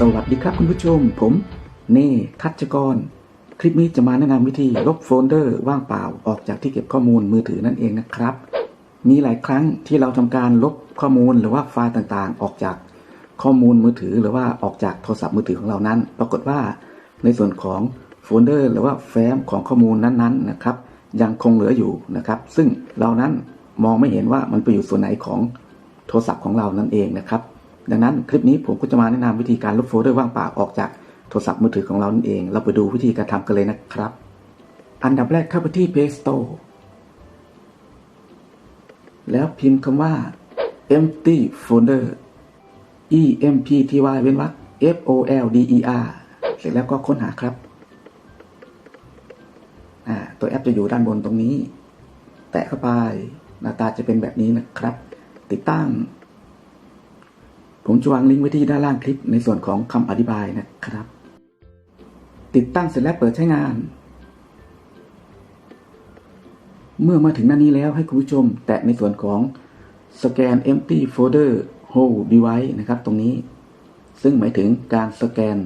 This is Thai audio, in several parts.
สวัสดีครับคุณผู้ชม ผมเน่ทัชกร คลิปนี้จะมาแนะนำวิธีลบโฟลเดอร์ว่างเปล่าออกจากที่เก็บข้อมูลมือถือนั่นเองนะครับ มีหลายครั้งที่เราทำการลบข้อมูลหรือว่าไฟล์ต่างๆ ออกจากข้อมูลมือถือหรือว่าออกจากโทรศัพท์มือถือของเรานั้น ปรากฏว่าในส่วนของโฟลเดอร์หรือว่าแฟ้มของข้อมูลนั้นๆนะครับยังคงเหลืออยู่นะครับ ซึ่งเรานั้นมองไม่เห็นว่ามันไปอยู่ส่วนไหนของโทรศัพท์ของเรานั่นเองนะครับ ดังนั้นคลิปนี้ผมก็จะมาแนะนำวิธีการลบโฟลเดอร์ว่างเปล่าออกจากโทรศัพท์มือถือของเรานั่นเอง เราไปดูวิธีการทำกันเลยนะครับ อันดับแรกเข้าไปที่ Play Store แล้วพิมพ์คำว่า empty folder e m p t y เว้นวรรค f o l d e r เสร็จแล้วก็ค้นหาครับ ตัวแอปจะอยู่ด้านบนตรงนี้ แตะเข้าไป หน้าตาจะเป็นแบบนี้นะครับ ติดตั้ง ผมจะวางลิงก์ไว้ที่ด้านล่างคลิปในส่วนของคำอธิบายนะครับ ติดตั้งเสร็จแล้วเปิดใช้งาน เมื่อมาถึงหน้านี้แล้วให้คุณผู้ชม แตะในส่วนของสแกน empty folder whole device นะครับ ตรงนี้ ซึ่งหมายถึงการสแกน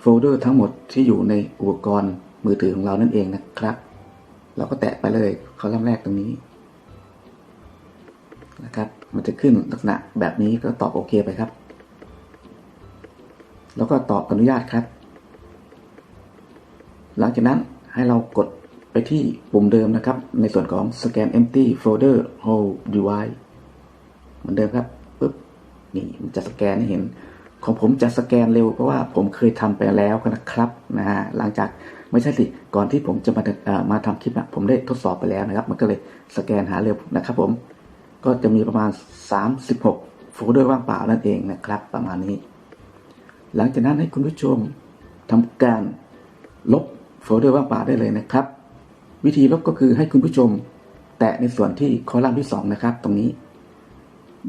โฟลเดอร์ทั้งหมดที่อยู่ในอุปกรณ์มือถือของเรานั่นเองนะครับ เราก็แตะไปเลยคอลัมน์แรกตรงนี้ นะครับ มันจะขึ้นลักษณะแบบนี้ก็ตอบโอเคไปครับ แล้วก็ตอบอนุญาตครับ หลังจากนั้นให้เรากดไปที่ปุ่มเดิมนะครับ ในส่วนของ scan empty folder whole device เหมือนเดิมครับปุ๊บนี่มันจะสแกนให้เห็น ของผมจะสแกนเร็วเพราะว่าผมเคยทำไปแล้วนะครับนะฮะหลังจากไม่ใช่สิก่อนที่ผมจะมามาทำคลิปนะผมได้ทดสอบไปแล้วนะครับ มันก็เลยสแกนหาเร็วนะครับผม ก็จะมีประมาณ 36 โฟลเดอร์ว่างเปล่านั่นเองนะครับ ประมาณนี้ หลังจากนั้นให้คุณผู้ชมทำการลบโฟลเดอร์ว่างเปล่าได้เลยนะครับ วิธีลบก็คือให้คุณผู้ชมแตะในส่วนที่คอลัมน์ที่ 2 นะครับ ตรงนี้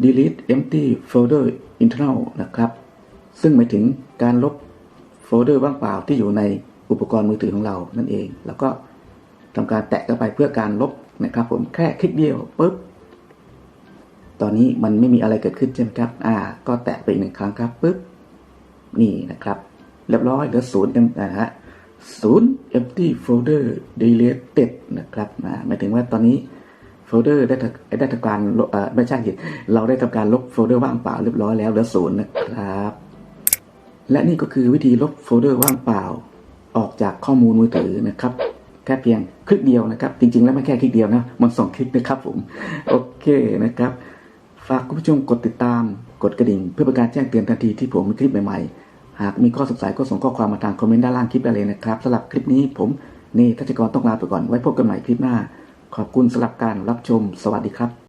delete empty folder internal นะครับ ซึ่งหมายถึงการลบโฟลเดอร์ว่างเปล่าที่อยู่ในอุปกรณ์มือถือของเรานั่นเอง แล้วก็ทำการแตะเข้าไปเพื่อการลบนะครับผมแค่คลิกเดียวปุ๊บ ตอนนี้มันไม่มีอะไรเกิดขึ้นใช่ไหมครับ อ่า ก็แตะไปอีกหนึ่งครั้งครับปุ๊บ นี่นะครับ เรียบร้อยเหลือศูนย์เอ็มนะฮะศูนย์ empty folder deleted นะครับนะหมายถึงว่าตอนนี้โฟลเดอร์ได้ทำได้ทำการลบเอ่อไม่ใช่สิเราได้ทำการลบโฟลเดอร์ว่างเปล่าเรียบร้อยแล้วเหลือศูนย์นะครับ และนี่ก็คือวิธีลบโฟลเดอร์ว่างเปล่า ออกจากข้อมูลมือถือนะครับ แค่เพียงคลิกเดียวนะครับ จริง ๆ แล้วไม่แค่คลิกเดียวนะ มันสองคลิกนะครับผม โอเคนะครับ ฝากคุณผู้ชมกดติดตาม กดกระดิ่ง เพื่อเป็นการแจ้งเตือนทันทีที่ผมมีคลิปใหม่ๆ หากมีข้อสงสัยก็ส่งข้อความมาทางคอมเมนต์ด้านล่างคลิปได้เลยนะครับสำหรับคลิปนี้ผมนี่ทัชกรต้องลาไปก่อนไว้พบกันใหม่คลิปหน้า ขอบคุณสำหรับการรับชม สวัสดีครับ